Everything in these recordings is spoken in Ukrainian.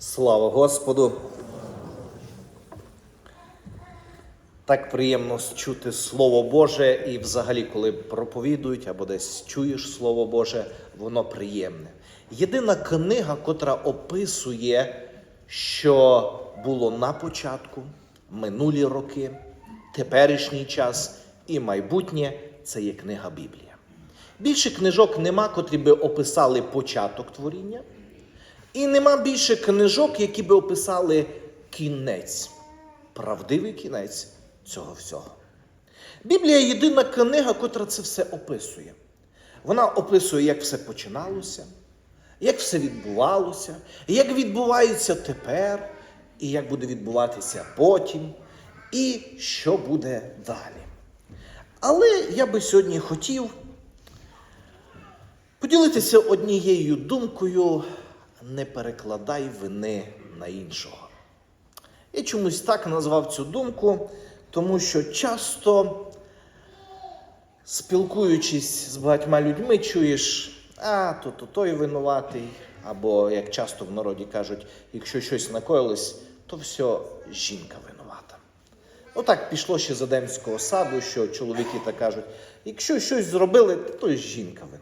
Слава Господу! Так приємно чути Слово Боже, і взагалі, коли проповідують або десь чуєш Слово Боже, воно приємне. Єдина книга, котра описує, що було на початку, минулі роки, теперішній час і майбутнє це є книга Біблія. Більше книжок нема, котрі би описали початок творіння. І нема більше книжок, які би описали кінець, правдивий кінець цього всього. Біблія єдина книга, котра це все описує. Вона описує, як все починалося, як все відбувалося, як відбувається тепер, і як буде відбуватися потім, і що буде далі. Але я би сьогодні хотів поділитися однією думкою не перекладай вини на іншого. Я чомусь так назвав цю думку, тому що часто, спілкуючись з багатьма людьми, чуєш, а, то, то той винуватий, або, як часто в народі кажуть, якщо щось накоїлось, то все жінка винувата. Отак пішло ще з Едемського саду, що чоловіки так кажуть, якщо щось зробили, то жінка винувата.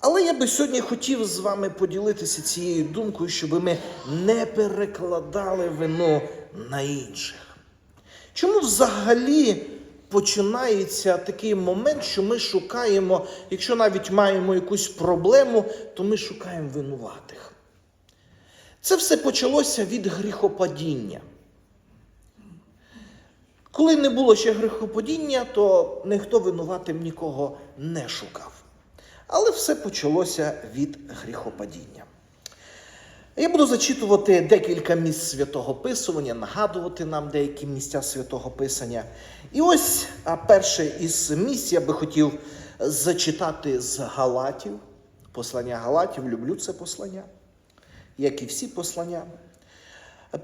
Але я би сьогодні хотів з вами поділитися цією думкою, щоб ми не перекладали вину на інших. Чому взагалі починається такий момент, що ми шукаємо, якщо навіть маємо якусь проблему, то ми шукаємо винуватих? Це все почалося від гріхопадіння. Коли не було ще гріхопадіння, то ніхто винуватим нікого не шукав. Але все почалося від гріхопадіння. Я буду зачитувати декілька місць святого Писування, нагадувати нам деякі місця святого Писання. І ось перше із місць я би хотів зачитати з Галатів. Послання Галатів, люблю це послання, як і всі послання.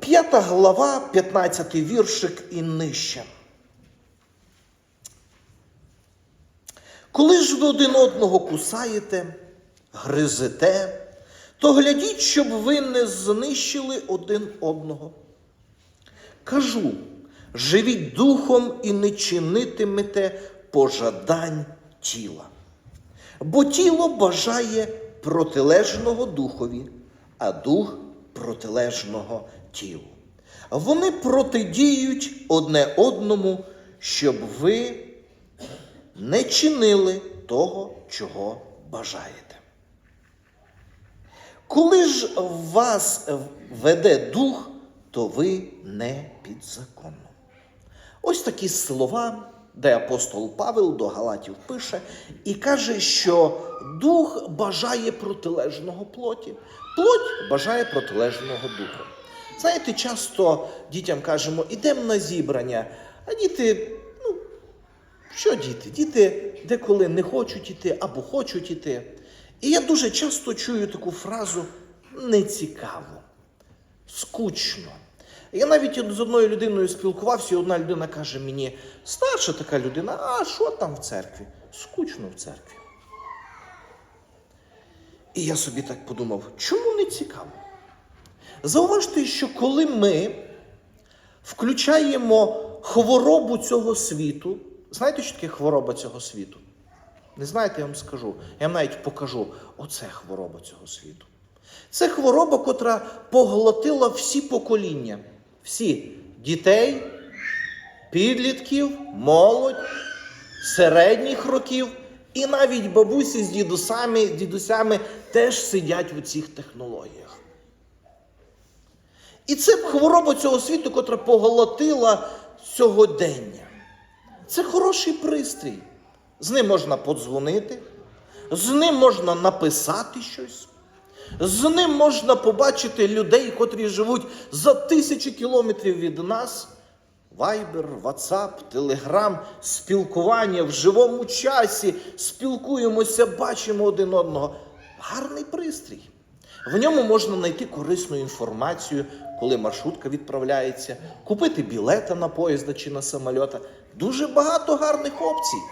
П'ята глава, 15 віршик і нижче. Коли ж ви один одного кусаєте, гризете, то глядіть, щоб ви не знищили один одного. Кажу, живіть духом і не чинитимете пожадань тіла. Бо тіло бажає протилежного духові, а дух протилежного тілу. Вони протидіють одне одному, щоб ви не чинили того, чого бажаєте. Коли ж вас веде дух, то ви не під законом. Ось такі слова, де апостол Павел до Галатів пише і каже, що дух бажає протилежного плоті, плоть бажає протилежного духа. Знаєте, часто дітям кажемо, ідемо на зібрання, а діти що діти? Діти деколи не хочуть іти або хочуть іти. І я дуже часто чую таку фразу нецікаво, скучно. Я навіть з одною людиною спілкувався, і одна людина каже мені, старша така людина, а що там в церкві? Скучно в церкві. І я собі так подумав, чому не цікаво? Зауважте, що коли ми включаємо хворобу цього світу, Знаєте, що таке хвороба цього світу? Не знаєте, я вам скажу. Я вам навіть покажу. Оце хвороба цього світу. Це хвороба, котра поглотила всі покоління, всі дітей, підлітків, молодь, середніх років, і навіть бабусі з дідусами, дідусями теж сидять у цих технологіях. І це хвороба цього світу, котра поглотила сьогодення. Це хороший пристрій. З ним можна подзвонити, з ним можна написати щось, з ним можна побачити людей, котрі живуть за тисячі кілометрів від нас. Вайбер, Ватсап, Телеграм, спілкування в живому часі, спілкуємося, бачимо один одного. Гарний пристрій. В ньому можна знайти корисну інформацію, коли маршрутка відправляється, купити білета на поїзда чи на самольота. Дуже багато гарних опцій,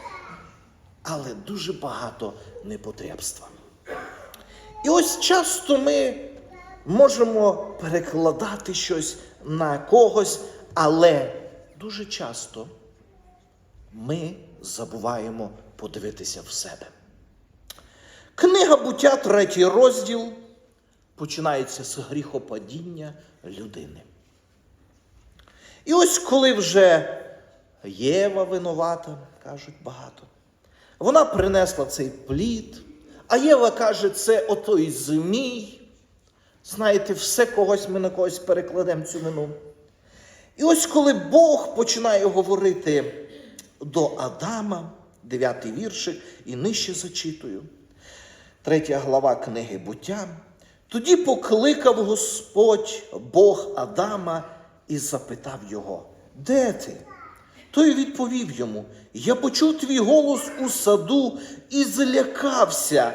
але дуже багато непотребства. І ось часто ми можемо перекладати щось на когось, але дуже часто ми забуваємо подивитися в себе. Книга буття, третій розділ, починається з гріхопадіння людини. І ось коли вже Єва винувата, кажуть багато, вона принесла цей плід, а Єва каже, це отой змій. Знаєте, все когось ми на когось перекладемо цю вину. І ось коли Бог починає говорити до Адама, дев'ятий віршик, і нижче зачитую, третя глава книги буття. Тоді покликав Господь Бог Адама і запитав його, де ти? Той відповів йому: Я почув твій голос у саду і злякався,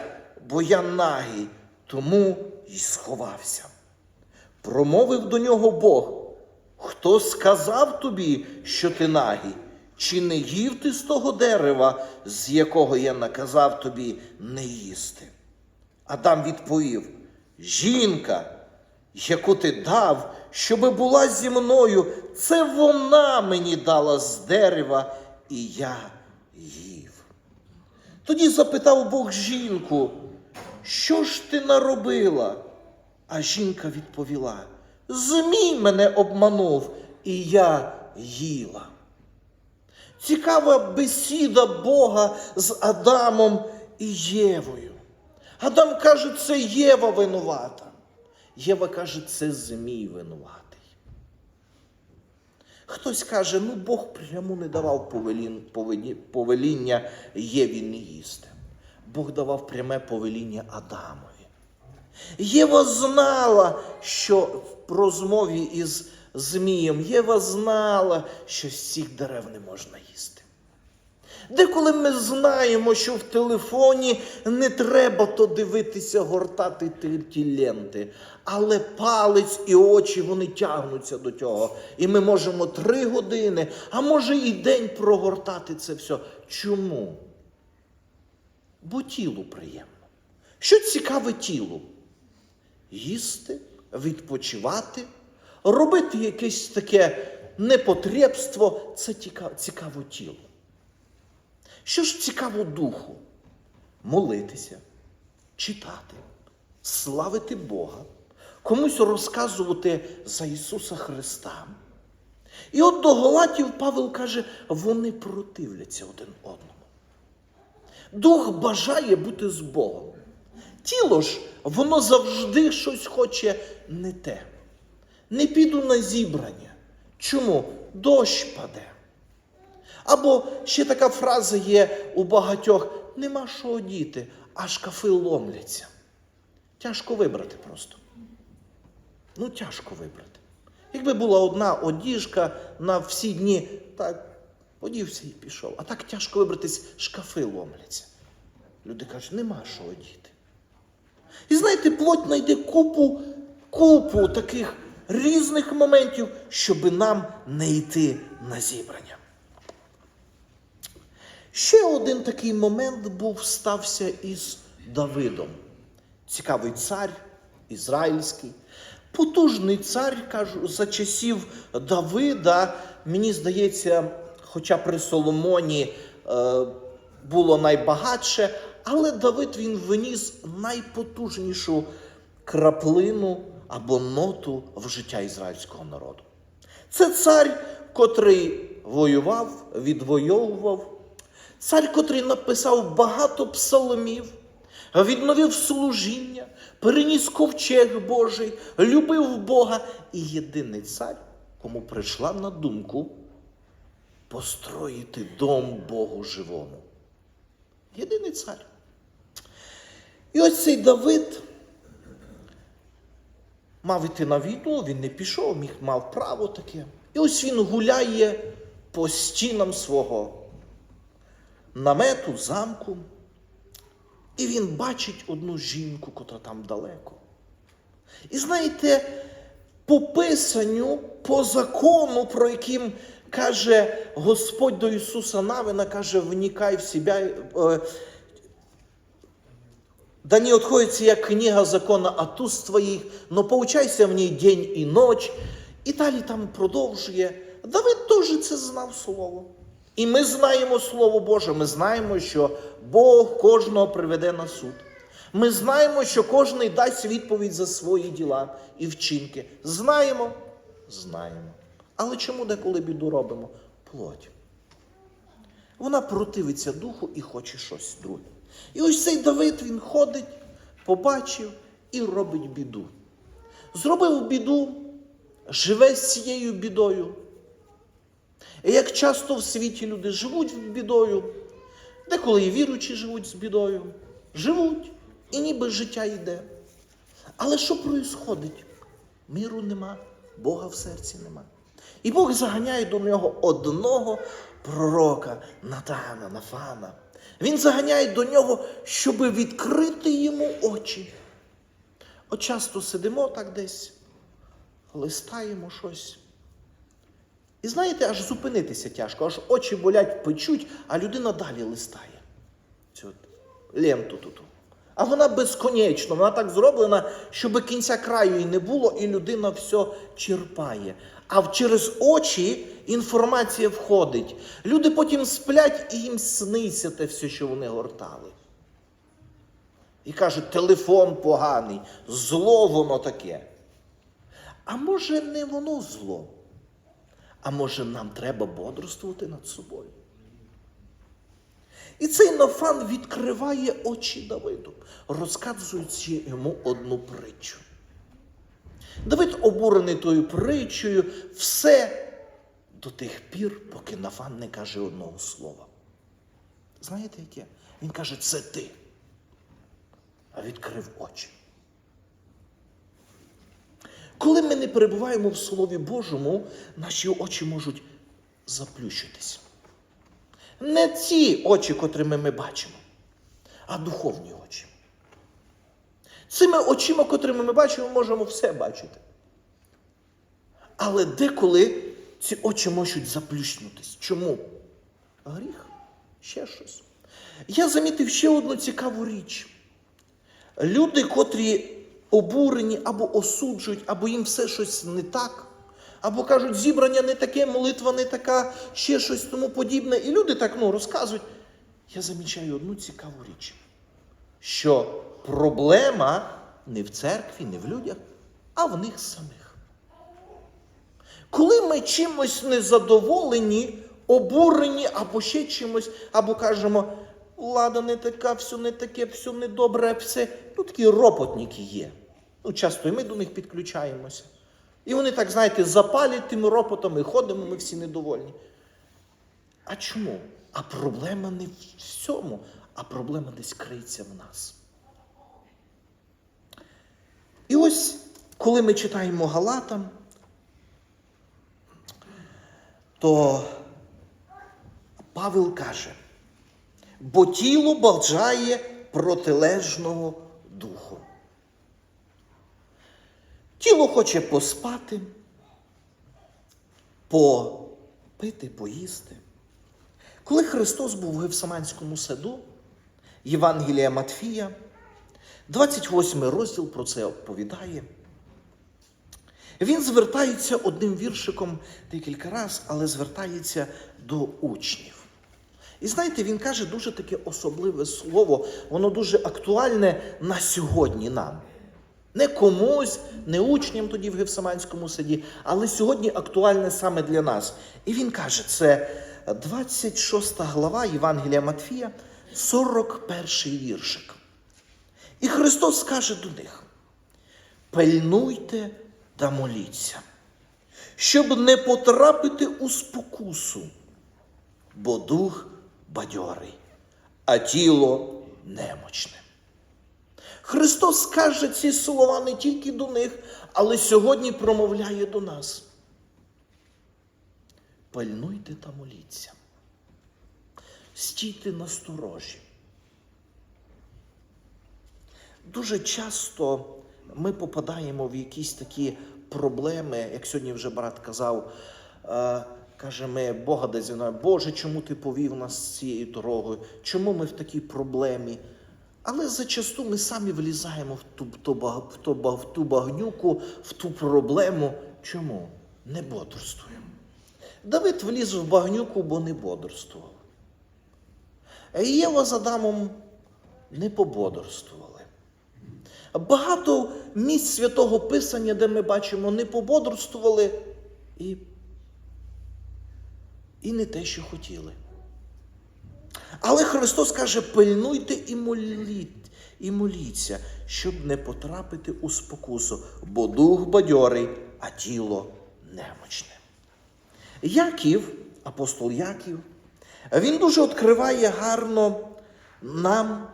бо я нагий, тому й сховався. Промовив до нього Бог, хто сказав тобі, що ти нагий? Чи не їв ти з того дерева, з якого я наказав тобі не їсти? Адам відповів: Жінка, яку ти дав, щоби була зі мною, це вона мені дала з дерева, і я їв. Тоді запитав Бог жінку, що ж ти наробила? А жінка відповіла: Змій мене обманув, і я їла. Цікава бесіда Бога з Адамом і Євою. Адам каже, це Єва винувата. Єва каже, це Змій винуватий. Хтось каже, ну Бог прямо не давав повелін- повелі- повеління Єві не їсти. Бог давав пряме повеління Адамові. Єва знала, що в розмові із Змієм Єва знала, що з цих дерев не можна їсти. Деколи ми знаємо, що в телефоні не треба то дивитися, гортати ті, ленти, але палець і очі вони тягнуться до цього. І ми можемо три години, а може і день прогортати це все. Чому? Бо тілу приємно. Що цікаве тілу? Їсти, відпочивати, робити якесь таке непотребство це цікаво, тілу. Що ж цікаво духу? Молитися, читати, славити Бога, комусь розказувати за Ісуса Христа. І от до Галатів Павел каже, вони противляться один одному. Дух бажає бути з Богом. Тіло ж, воно завжди щось хоче не те. Не піду на зібрання. Чому? Дощ паде. Або ще така фраза є у багатьох: нема що одіти, а шкафи ломляться. Тяжко вибрати просто. Ну, тяжко вибрати. Якби була одна одіжка на всі дні, так, одівся і пішов. А так тяжко вибратись, шкафи ломляться. Люди кажуть, нема що одіти. І знаєте, плоть знайде купу, купу таких різних моментів, щоб нам не йти на зібрання. Ще один такий момент був стався із Давидом. Цікавий цар ізраїльський. Потужний цар, кажу, за часів Давида, мені здається, хоча при Соломоні е, було найбагатше, але Давид він виніс найпотужнішу краплину або ноту в життя ізраїльського народу. Це цар, котрий воював, відвоював, цар, котрий написав багато псаломів, відновив служіння, переніс ковчег Божий, любив Бога і єдиний цар, кому прийшла на думку построїти дом Богу живому. Єдиний цар. І ось цей Давид мав іти на війну, він не пішов, міг мав право таке. І ось він гуляє по стінам свого намету, замку, і він бачить одну жінку, котра там далеко. І знаєте, по писанню, по закону, про яким каже Господь до Ісуса Навина, каже, вникай в себе, е, Да не отходит сия книга закона от уст твоїх, но поучайся в ній день і ніч. І далі там продовжує. Давид теж це знав слово. І ми знаємо Слово Боже, ми знаємо, що Бог кожного приведе на суд. Ми знаємо, що кожен дасть відповідь за свої діла і вчинки. Знаємо? Знаємо. Але чому деколи біду робимо? Плоть. Вона противиться духу і хоче щось друге. І ось цей Давид він ходить, побачив і робить біду. Зробив біду, живе з цією бідою. І як часто в світі люди живуть бідою, деколи і віруючі живуть з бідою, живуть, і ніби життя йде. Але що проїсходить? Миру нема, Бога в серці нема. І Бог заганяє до нього одного пророка Натана, Нафана. Він заганяє до нього, щоб відкрити йому очі. От часто сидимо так десь, листаємо щось. І знаєте, аж зупинитися тяжко, аж очі болять, печуть, а людина далі листає. Цю ленту тут. А вона безконечна, вона так зроблена, щоб кінця краю і не було, і людина все черпає. А через очі інформація входить. Люди потім сплять і їм сниться те все, що вони гортали. І кажуть, телефон поганий, зло воно таке. А може не воно зло? А може нам треба бодрствувати над собою? І цей Нафан відкриває очі Давиду, розказуючи йому одну притчу. Давид обурений тою притчею, все до тих пір, поки Нафан не каже одного слова. Знаєте яке? Він каже, це ти. А відкрив очі. Коли ми не перебуваємо в Слові Божому, наші очі можуть заплющитись. Не ті очі, котрими ми бачимо, а духовні очі. Цими очима, котрими ми бачимо, ми можемо все бачити. Але деколи ці очі можуть заплющнутись. Чому? Гріх, ще щось. Я замітив ще одну цікаву річ. Люди, котрі обурені або осуджують, або їм все щось не так, або кажуть, зібрання не таке, молитва не така, ще щось тому подібне. І люди так ну, розказують. Я замічаю одну цікаву річ, що проблема не в церкві, не в людях, а в них самих. Коли ми чимось незадоволені, обурені або ще чимось, або кажемо, влада не така, все не таке, все недобре, все. Ну, такі ропотники є. Ну, часто і ми до них підключаємося. І вони так, знаєте, запалять тими ропотами, ходимо, ми всі недовольні. А чому? А проблема не в цьому, а проблема десь криється в нас. І ось, коли ми читаємо Галатам, то Павел каже, бо тіло бажає протилежного духу. Тіло хоче поспати, попити, поїсти. Коли Христос був в Гефсиманському саду, Євангелія Матфія, 28 розділ про це оповідає. Він звертається одним віршиком декілька разів, але звертається до учнів. І знаєте, він каже дуже таке особливе слово, воно дуже актуальне на сьогодні нам. Не комусь, не учням тоді в Гефсиманському саді, але сьогодні актуальне саме для нас. І він каже, це 26 глава Євангелія Матфія, 41 віршик. І Христос каже до них: пильнуйте та моліться, щоб не потрапити у спокусу, бо дух бадьорий, а тіло немочне. Христос каже ці слова не тільки до них, але сьогодні промовляє до нас. Пильнуйте та моліться. Стійте насторожі. Дуже часто ми попадаємо в якісь такі проблеми, як сьогодні вже брат казав, е, каже, ми Бога десь Боже, чому ти повів нас цією дорогою? Чому ми в такій проблемі? Але зачасту ми самі влізаємо в ту, в ту, в ту, в ту багнюку, в ту проблему. Чому? Не бодрствуємо. Давид вліз в багнюку, бо не бодрствував. Єва з Адамом не пободрствували. Багато місць святого Писання, де ми бачимо, не пободрствували і, і не те, що хотіли. Але Христос каже: пильнуйте і моліть, і моліться, щоб не потрапити у спокусу, бо дух бадьорий, а тіло немочне. Яків, апостол Яків, він дуже відкриває гарно нам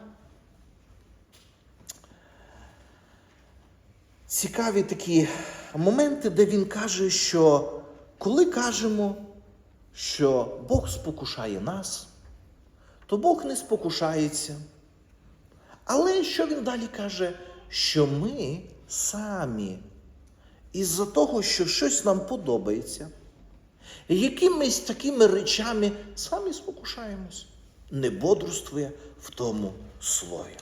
цікаві такі моменти, де він каже, що коли кажемо, що Бог спокушає нас, то Бог не спокушається. Але що він далі каже? Що ми самі, із-за того, що щось нам подобається, якимись такими речами самі спокушаємось, не бодрствує в тому слові.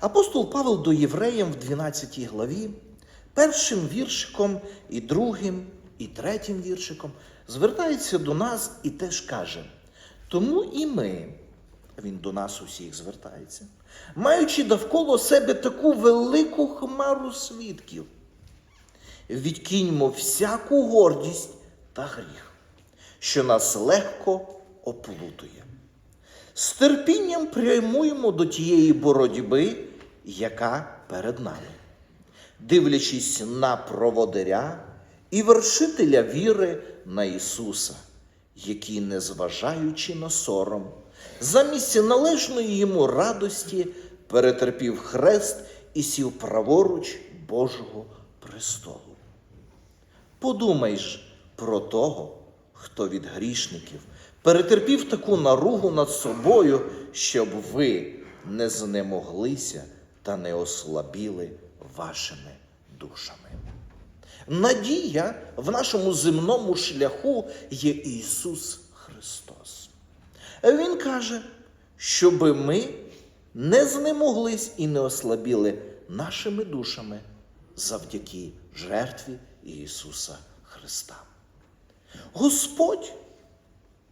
Апостол Павел до євреям в 12 главі, першим віршиком і другим, і третім віршиком звертається до нас і теж каже: тому і ми, він до нас усіх звертається, маючи довкола себе таку велику хмару свідків, відкиньмо всяку гордість та гріх, що нас легко оплутує. З терпінням прямуємо до тієї боротьби, яка перед нами, дивлячись на проводиря і вершителя віри на Ісуса, який, незважаючи на сором, замість належної йому радості перетерпів хрест і сів праворуч Божого престолу. Подумай ж про того, хто від грішників перетерпів таку наругу над собою, щоб ви не знемоглися та не ослабіли вашими душами. Надія в нашому земному шляху є Ісус Христос. Він каже, щоб ми не знемоглись і не ослабіли нашими душами завдяки жертві Ісуса Христа. Господь,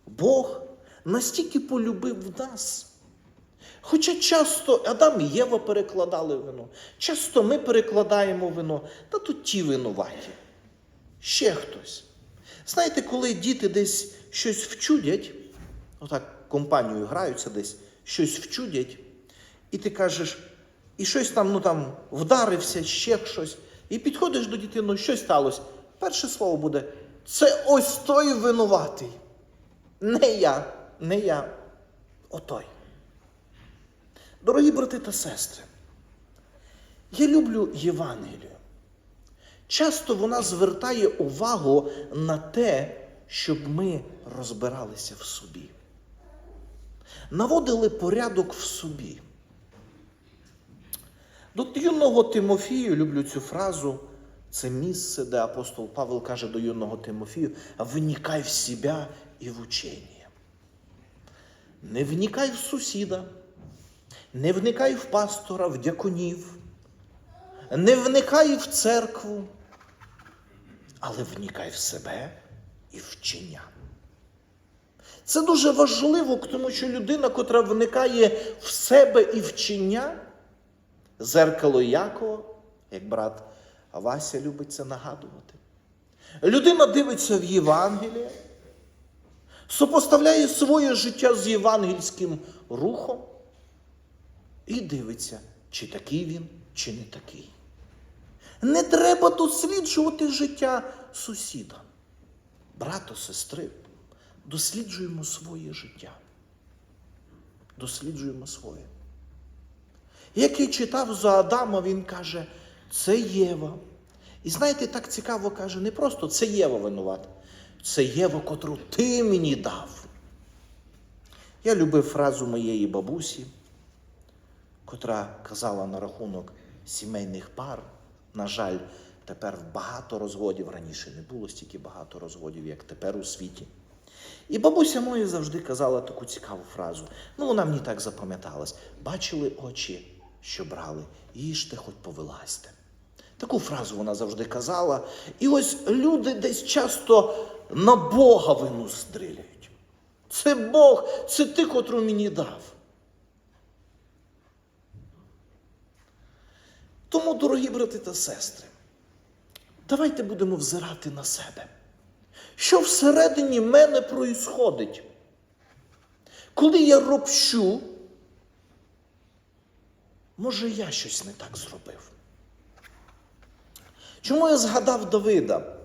Бог, настільки полюбив нас. Хоча часто Адам і Єва перекладали вино, часто ми перекладаємо вино, та тут ті винуваті. Ще хтось. Знаєте, коли діти десь щось вчудять, отак компанією граються десь, щось вчудять, і ти кажеш, і щось там, ну там, вдарився, ще щось, і підходиш до дитини, ну що сталося? Перше слово буде: це ось той винуватий. Не я, не я, отой. Дорогі брати та сестри, я люблю Євангелію. Часто вона звертає увагу на те, щоб ми розбиралися в собі, наводили порядок в собі. До юного Тимофію люблю цю фразу. Це місце, де апостол Павел каже до юного Тимофію: вникай в себе і в учення. Не вникай в сусіда, не вникай в пастора, в дяконів, не вникай в церкву, але вникай в себе і вчення. Це дуже важливо, тому що людина, котра вникає в себе і вчення, зеркало Якова, як брат Вася любить це нагадувати. Людина дивиться в Євангеліє, сопоставляє своє життя з євангельським рухом і дивиться, чи такий він, чи не такий. Не треба досліджувати життя сусіда, брата, сестри. Досліджуємо своє життя. Досліджуємо своє. Як я читав за Адама, він каже, це Єва. І знаєте, так цікаво каже, не просто це Єва винувата, це Єва, котру ти мені дав. Я любив фразу моєї бабусі, котра казала на рахунок сімейних пар. На жаль, тепер багато розводів раніше не було стільки багато розводів, як тепер у світі. І бабуся моя завжди казала таку цікаву фразу. Ну, вона мені так запам'яталась. Бачили очі, що брали, їжте, хоч повилазьте. Таку фразу вона завжди казала. І ось люди десь часто на Бога вину стріляють. Це Бог, це ти, котру мені дав. Тому, дорогі брати та сестри, давайте будемо взирати на себе. Що всередині мене проїсходить? Коли я ропщу, може я щось не так зробив. Чому я згадав Давида?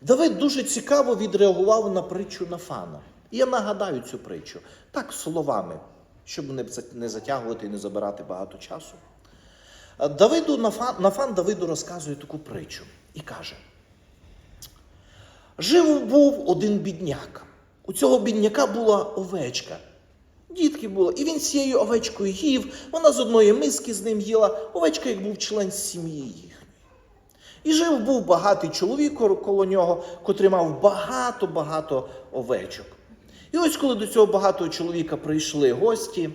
Давид дуже цікаво відреагував на притчу Нафана. І я нагадаю цю притчу так словами, щоб не затягувати і не забирати багато часу. Давиду, Нафан, Нафан Давиду розказує таку притчу і каже: Жив був один бідняк. У цього бідняка була овечка. Дітки було, і він з цією овечкою їв, вона з одної миски з ним їла, овечка як був член сім'ї їхньої. І жив був багатий чоловік коло нього, котрий мав багато-багато овечок. І ось коли до цього багатого чоловіка прийшли гості,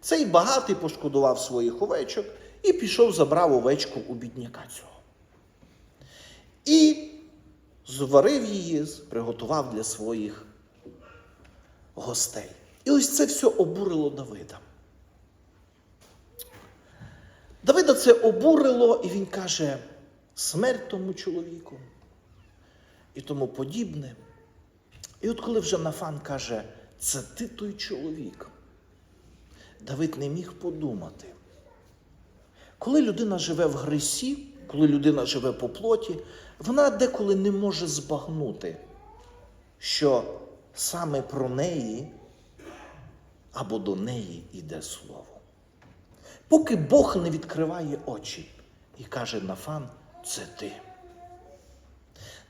цей багатий пошкодував своїх овечок і пішов, забрав овечку у бідняка цього. І зварив її, приготував для своїх гостей. І ось це все обурило Давида. Давида це обурило, і він каже: смерть тому чоловіку і тому подібне. І от коли вже Нафан каже, це ти той чоловік, Давид не міг подумати. Коли людина живе в гресі, коли людина живе по плоті, вона деколи не може збагнути, що саме про неї або до неї йде слово. Поки Бог не відкриває очі і каже Нафан, це ти.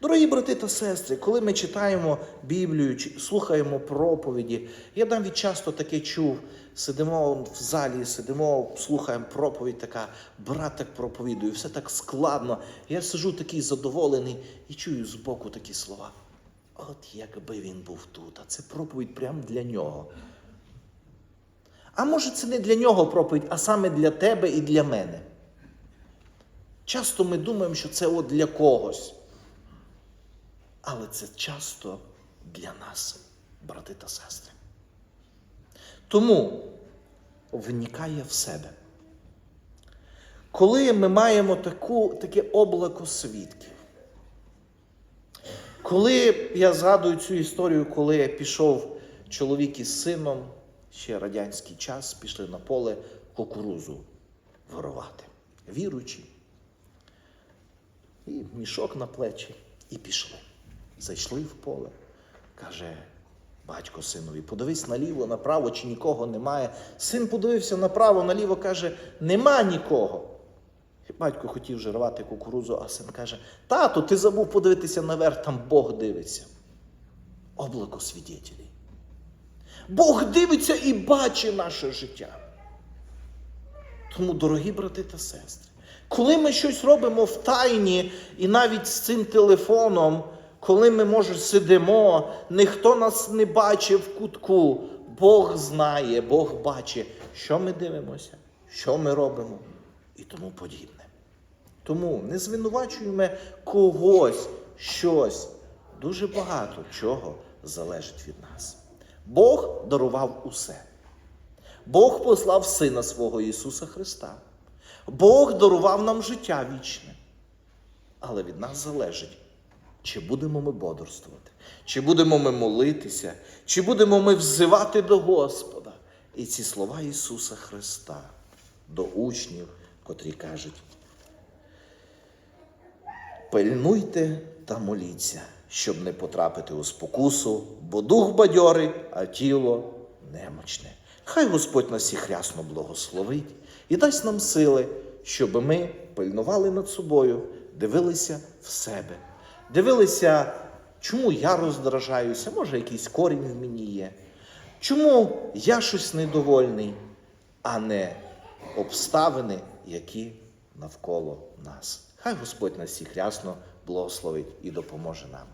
Дорогі брати та сестри, коли ми читаємо Біблію, слухаємо проповіді, я навіть часто таке чув, сидимо в залі, сидимо, слухаємо проповідь, така, брат так проповідує, все так складно. Я сижу такий задоволений і чую збоку такі слова. От якби він був тут, а це проповідь прямо для нього. А може, це не для нього проповідь, а саме для тебе і для мене. Часто ми думаємо, що це от для когось. Але це часто для нас, брати та сестри. Тому вникає в себе. Коли ми маємо таку, таке облако свідків, коли я згадую цю історію, коли пішов чоловік із сином, ще радянський час, пішли на поле кукурузу ворувати. Віруючи. І мішок на плечі, і пішли. Зайшли в поле. Каже батько синові, подивись наліво, направо, чи нікого немає. Син подивився направо, наліво каже, нема нікого. І батько хотів вже рвати кукурузу, а син каже: Тату, ти забув подивитися наверх, там Бог дивиться. Облако свідетелей. Бог дивиться і бачить наше життя. Тому, дорогі брати та сестри, коли ми щось робимо в тайні, і навіть з цим телефоном, коли ми, може, сидимо, ніхто нас не бачить в кутку, Бог знає, Бог бачить, що ми дивимося, що ми робимо і тому подібне. Тому не звинувачуємо когось, щось. Дуже багато чого залежить від нас. Бог дарував усе. Бог послав Сина свого Ісуса Христа. Бог дарував нам життя вічне. Але від нас залежить, чи будемо ми бодрствувати, чи будемо ми молитися, чи будемо ми взивати до Господа. І ці слова Ісуса Христа до учнів, котрі кажуть: пильнуйте та моліться, щоб не потрапити у спокусу, бо дух бадьорий, а тіло немочне. Хай Господь нас всіх рясно благословить і дасть нам сили, щоб ми пильнували над собою, дивилися в себе, дивилися, чому я роздражаюся, може, якийсь корінь в мені є, чому я щось недовольний, а не обставини, які навколо нас. Хай Господь нас всіх рясно благословить і допоможе нам.